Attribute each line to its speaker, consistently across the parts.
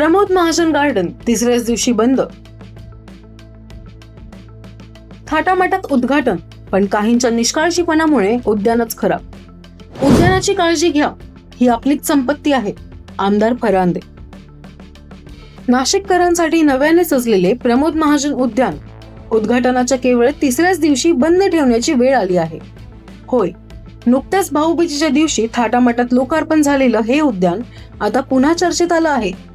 Speaker 1: Pramod Mahajan garden तिसऱ्याच दिवशी बंद. थाटामाटात उद्घाटन पण काहींच्या निष्काळजीपणामुळे उद्यानच खराब. उद्यानाची काळजी घ्या ही आपलीच संपत्ती आहे आमदार फरांदे. नाशिककरांसाठी नव्याने सजलेले प्रमोद महाजन उद्यान उद्घाटनाच्या केवळ तिसऱ्याच दिवशी बंद ठेवण्याची वेळ आली आहे. होय नुकत्याच भाऊबीजीच्या दिवशी थाटामाटात लोकार्पण झालेलं हे उद्यान आता पुन्हा चर्चेत आलं आहे.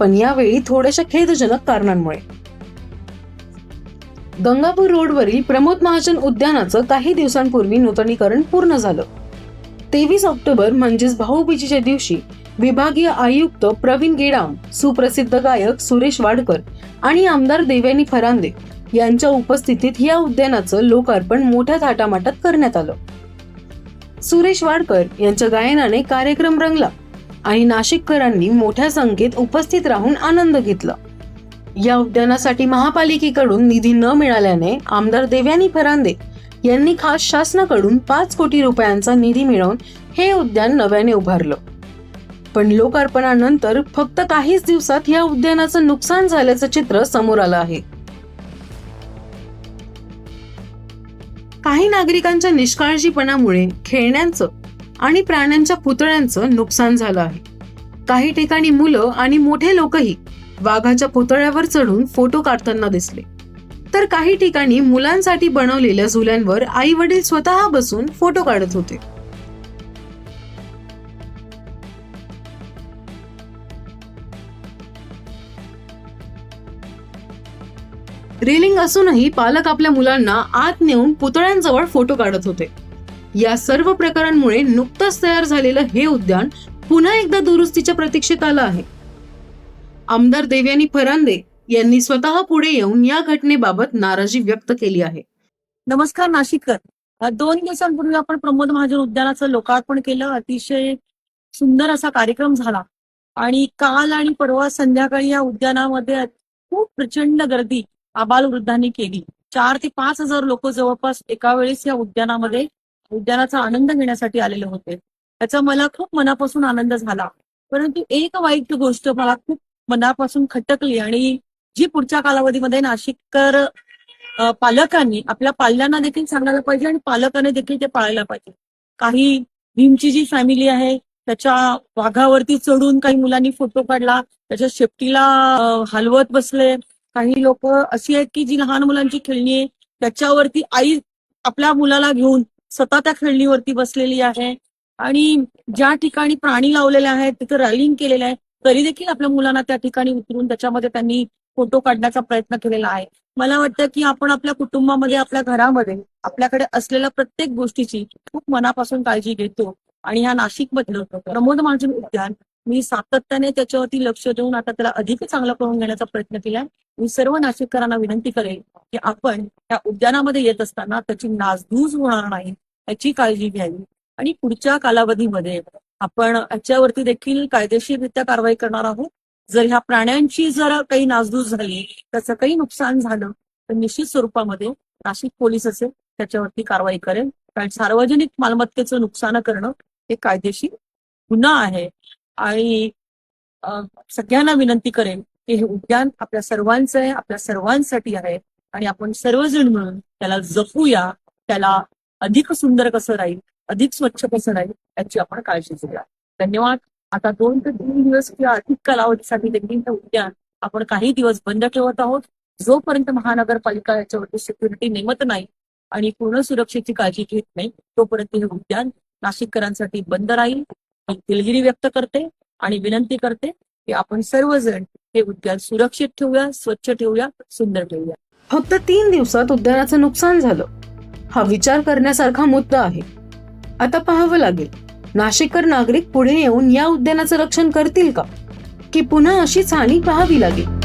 Speaker 1: पण यावेळी थोड्याशा खेदजनक कारणांमुळे. गंगापूर रोडवरील प्रमोद महाजन उद्यानाचं काही दिवसांपूर्वी नूतनीकरण पूर्ण झालं. तेवीस ऑक्टोबर म्हणजेच भाऊबीजेच्या दिवशी विभागीय आयुक्त प्रवीण गेडाम सुप्रसिद्ध गायक सुरेश वाडकर आणि आमदार देवयानी फरांदे यांच्या उपस्थितीत या उद्यानाचं लोकार्पण मोठ्या थाटामाटात करण्यात आलं. सुरेश वाडकर यांच्या गायनाने कार्यक्रम रंगला. आणि नाशिककरांनी मोठ्या संख्येत उपस्थित राहून आनंद घेतला. या उद्यानासाठी महापालिकेकडून निधी न मिळाल्याने आमदार देव्यानी फरांदे यांनी खास शासनाकडून पाच कोटी रुपयांचा निधी मिळवून हे उद्यान नव्याने उभारलं. पण लोकार्पणानंतर फक्त काहीच दिवसात या उद्यानाचं नुकसान झाल्याचं चित्र समोर आलं आहे. काही नागरिकांच्या निष्काळजीपणामुळे खेळण्यांचं आणि प्राण्यांच्या पुतळ्यांचं नुकसान झालं आहे. काही ठिकाणी मुलं आणि मोठे लोकही वाघाच्या पुतळ्यावर चढून फोटो काढताना दिसले. तर काही ठिकाणी मुलांसाठी बनवलेल्या झुल्यांवर आई वडील स्वतः बसून फोटो काढत होते. रेलिंग असूनही पालक आपल्या मुलांना आत नेऊन पुतळ्यांजवळ फोटो काढत होते. या सर्व प्रकारांमुळे नुकतंच तयार झालेलं हे उद्यान पुन्हा एकदा दुरुस्तीच्या प्रतीक्षेत आलं आहे. आमदार देवयानी फरांदे यांनी स्वतः पुढे येऊन या घटनेबाबत नाराजी व्यक्त केली आहे.
Speaker 2: नमस्कार नाशिककर. दोन दिवसांपूर्वी आपण प्रमोद महाजन उद्यानाचं लोकार्पण केलं. अतिशय सुंदर असा कार्यक्रम झाला. आणि काल आणि परवा संध्याकाळी या उद्यानामध्ये खूप प्रचंड गर्दी आबाल वृद्धांनी केली. चार ते पाच हजार लोक जवळपास एका वेळेस या उद्यानामध्ये उद्यानाचा आनंद घेण्यासाठी आलेले होते. त्याचा मला खूप मनापासून आनंद झाला. परंतु एक वाईट गोष्ट मला खूप मनापासून खटकली आणि जी पुढच्या कालावधीमध्ये नाशिककर पालकांनी आपल्या पाल्यांना देखील सांगायला पाहिजे आणि पालकांनी देखील ते पाळायला पाहिजे. काही भीमची जी फॅमिली आहे त्याच्या वाघावरती चढून काही मुलांनी फोटो काढला त्याच्या शेपटीला हलवत बसले. काही लोक अशी आहेत की जी लहान मुलांची खेळणी आहे त्याच्यावरती आई आपल्या मुलाला घेऊन स्वतः त्या खेळणीवरती बसलेली आहे. आणि ज्या ठिकाणी प्राणी लावलेले आहेत तिथे रॅलिंग केलेलं आहे तरी देखील आपल्या मुलांना त्या ठिकाणी उतरून त्याच्यामध्ये त्यांनी फोटो काढण्याचा प्रयत्न केलेला आहे. मला वाटतं की आपण आपल्या कुटुंबामध्ये आपल्या घरामध्ये आपल्याकडे असलेल्या प्रत्येक गोष्टीची खूप मनापासून काळजी घेतो. आणि ह्या नाशिकमधलं प्रमोद महाजन उद्यान मी सातत्याने त्याच्यावरती लक्ष देऊन आता त्याला अधिक चांगलं करून घेण्याचा प्रयत्न केलाय. मी सर्व नाशिककरांना विनंती करेल की आपण त्या उद्यानामध्ये येत असताना त्याची नासधूस होणार नाही याची काळजी घ्यावी. आणि पुढच्या कालावधीमध्ये आपण याच्यावरती देखील कायदेशीररित्या कारवाई करणार आहोत. जर ह्या प्राण्यांची जर काही नासधूस झाली त्याचं काही नुकसान झालं तर निश्चित स्वरूपामध्ये नाशिक पोलीस असेल त्याच्यावरती कारवाई करेल. कारण सार्वजनिक मालमत्तेचं नुकसान करणं हे कायदेशीर गुन्हा आहे. आणि सगळ्यांना विनंती करेन की हे उद्यान आपल्या सर्वांचं आहे आपल्या सर्वांसाठी आहे. आणि आपण सर्वजण मिळून त्याला जपूया त्याला अधिक सुंदर कसं राहील अधिक स्वच्छ कसं राहील याची आपण काळजी घेऊया. धन्यवाद. आता दोन ते तीन दिवस किंवा अधिक कालावधीसाठी देखील उद्यान आपण काही दिवस बंद ठेवत आहोत. जोपर्यंत महानगरपालिका याच्यावरती सिक्युरिटी नेमत नाही आणि पूर्ण सुरक्षेची काळजी घेत नाही तोपर्यंत हे उद्यान नाशिककरांसाठी बंद राहील. मी दिलगिरी व्यक्त करते आणि विनंती करते की आपण सर्वजण हे उद्यान सुरक्षित ठेवूया स्वच्छ ठेवूया सुंदर ठेवूया.
Speaker 1: फक्त तीन दिवसात उद्यानाचं नुकसान झालं. हा विचार करण्यासारखा मुद्दा आहे. आता पाहावं लागेल नाशिककर नागरिक पुढे येऊन या उद्यानाचं रक्षण करतील का? की पुन्हा अशीच हानी पाहावी लागेल?